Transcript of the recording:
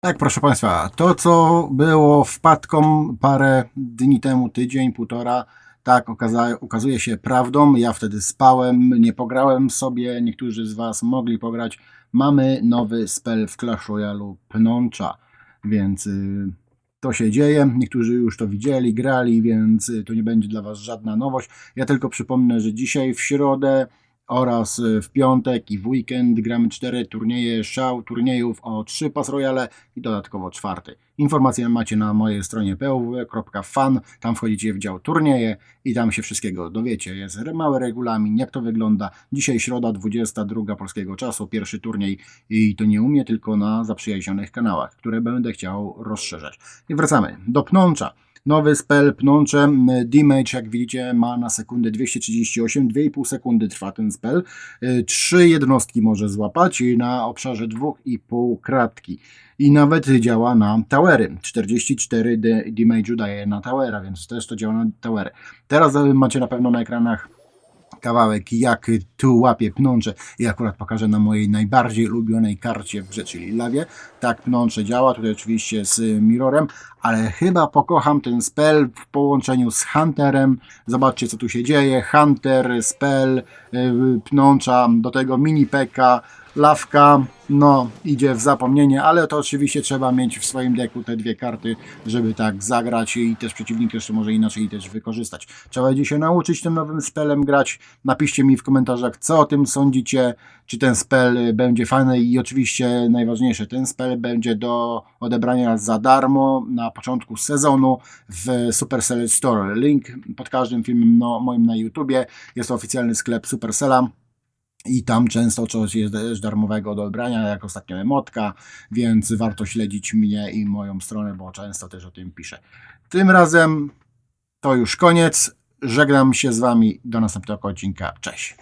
Tak, proszę Państwa, to co było wpadką parę dni temu, tydzień, półtora, tak okaza- okazuje się prawdą. Ja wtedy spałem, nie pograłem sobie, niektórzy z Was mogli pograć. Mamy nowy spell w Clash Royale Pnącza, więc y, to się dzieje. Niektórzy już to widzieli, grali, więc y, to nie będzie dla Was żadna nowość. Ja tylko przypomnę, że dzisiaj w środę oraz y, w piątek i w weekend gramy cztery turnieje szał turniejów o trzy pas royale i dodatkowo czwarty. Informacje macie na mojej stronie pww.fan, tam wchodzicie w dział turnieje i tam się wszystkiego dowiecie. Jest mały regulamin, jak to wygląda. Dzisiaj środa 22 polskiego czasu, pierwszy turniej i to nie u mnie, tylko na zaprzyjaźnionych kanałach, które będę chciał rozszerzać. I wracamy do pnącza. Nowy spell pnącze damage, jak widzicie, ma na sekundę 238, 2,5 sekundy trwa ten spell. Y, Trzy jednostki może złapać na obszarze 2,5 kratki. I nawet działa na towery. 44 de- damage'u daje na towera, więc też to działa na towery. Teraz macie na pewno na ekranach kawałek, jak tu łapie pnącze i akurat pokażę na mojej najbardziej ulubionej karcie w grze, czyli lawie. Tak pnącze działa, tutaj oczywiście z mirrorem, ale chyba pokocham ten spell w połączeniu z Hunterem. Zobaczcie co tu się dzieje. Hunter, spell, yy, pnącza, do tego mini peka, lawka, no idzie w zapomnienie, ale to oczywiście trzeba mieć w swoim deku te dwie karty, żeby tak zagrać i też przeciwnik jeszcze może inaczej też wykorzystać. Trzeba będzie się nauczyć tym nowym spellem grać. Napiszcie mi w komentarzach, co o tym sądzicie, czy ten spell będzie fajny i oczywiście najważniejsze, ten spell będzie do odebrania za darmo na początku sezonu w Supercell Store. Link pod każdym filmem no, moim na YouTubie. Jest to oficjalny sklep Supercella. I tam często coś jest darmowego do odebrania, jak ostatnio emotka, więc warto śledzić mnie i moją stronę, bo często też o tym piszę. Tym razem to już koniec. Żegnam się z Wami do następnego odcinka. Cześć.